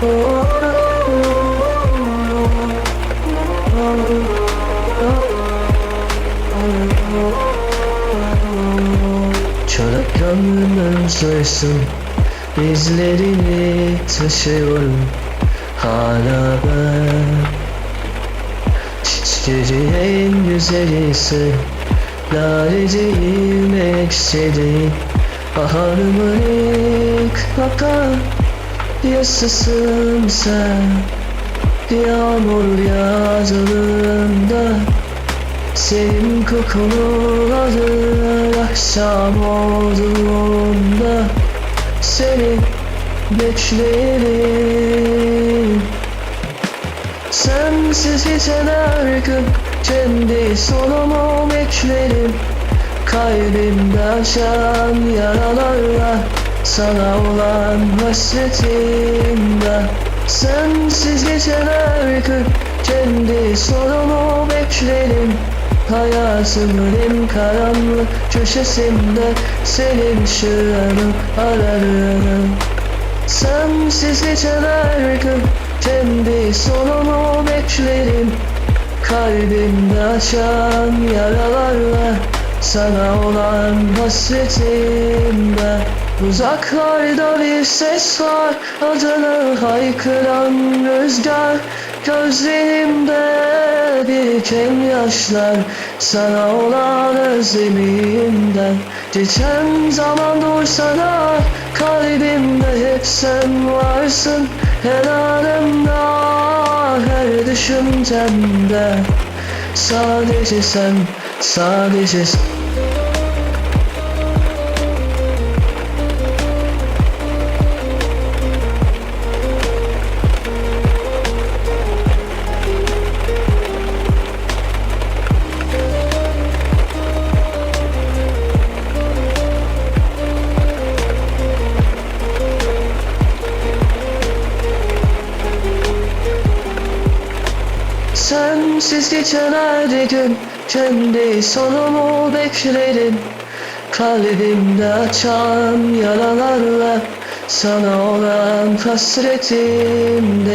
Çarak gönlümden soysun İzlerini taşıyorum. Hala ben. Çiçekleri en güzelisi Lale değil, ekşi değil Baharımı bakan Yasısın sen. Yağmur yağdığında Senin kokunu alır Akşam olduğunda Seni beklerim. Sensiz geçen her gün Kendi sonumu beklerim. Kalbimde açan yaralarla Sana olan hasretimde Sensiz her gün Kendi sonumu beklerim. Hayatımın en karanlık köşesinde Senin ışığını ararım. Sensiz her gün kendi sonumu beklerim. Kalbimde açan yaralarla sana olan hasretimde Uzaklarda bir ses var adını haykıran rüzgar. Gözlerimde biriken yaşlar sana olan özlemimden Geçen zaman dursana kalbimde hep sen varsın. Her anımda her düşüncemde. Sadece sen, sadece sen Sensiz geçen her gün kendi sonumu beklerim. Kalbimde açan yaralarla sana olan hasretimde